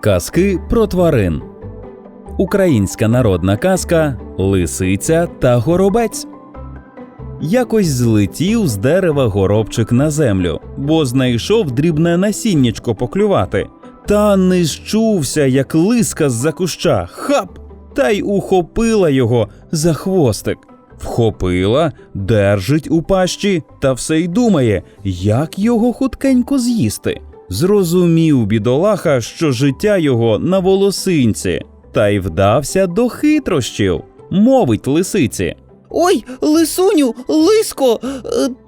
Казки про тварин. Українська народна казка Лисиця та горобець. Якось злетів з дерева горобчик на землю, бо знайшов дрібне насіннячко поклювати. Та не щувся, як лиска з-за куща. Хап! Та й ухопила його за хвостик. Вхопила, держить у пащі та все й думає, як його хуткенько з'їсти. Зрозумів бідолаха, що життя його на волосинці, та й вдався до хитрощів, мовить лисиці. Ой, лисуню, лиско, е,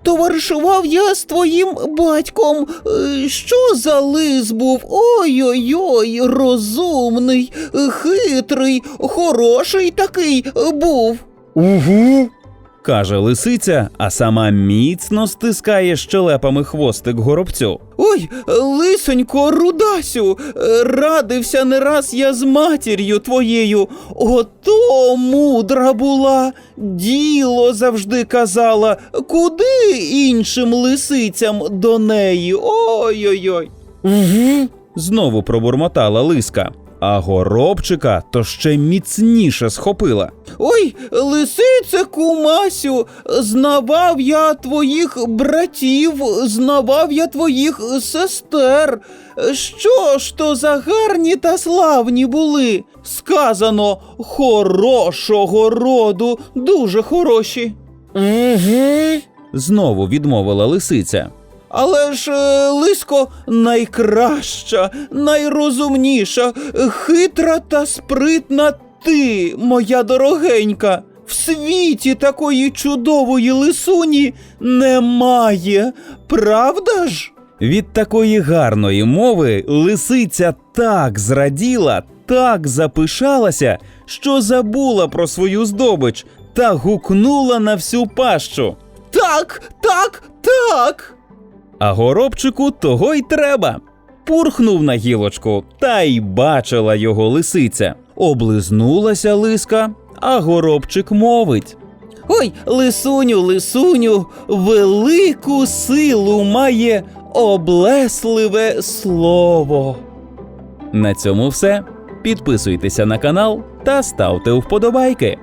товаришував я з твоїм батьком. Е, Що за лис був? Ой-ой-ой, розумний, е, хитрий, хороший такий був. Угу. Каже лисиця, а сама міцно стискає щелепами хвостик горобцю. Ой, лисонько, рудасю, радився не раз я з матір'ю твоєю. Ото мудра була, діло завжди казала, куди іншим лисицям до неї. Ой-ой-ой. Угу. Знову пробурмотала лиска, а горобчика то ще міцніше схопила. Ой, лисице кумасю, знавав я твоїх братів, знавав я твоїх сестер. Що ж то за гарні та славні були? Сказано, хорошого роду, дуже хороші. Угу. Знову відмовила лисиця. Але ж, е, лиско, найкраща, найрозумніша, хитра та спритна ти, моя дорогенька. В світі такої чудової лисуні немає, правда ж? Від такої гарної мови лисиця так зраділа, так запишалася, що забула про свою здобич та гукнула на всю пащу. Так, так, так. А горобчику того й треба. Пурхнув на гілочку, та й бачила його лисиця. Облизнулася лиска, а горобчик мовить. Ой, лисуню, лисуню, велику силу має облесливе слово. На цьому все. Підписуйтеся на канал та ставте вподобайки.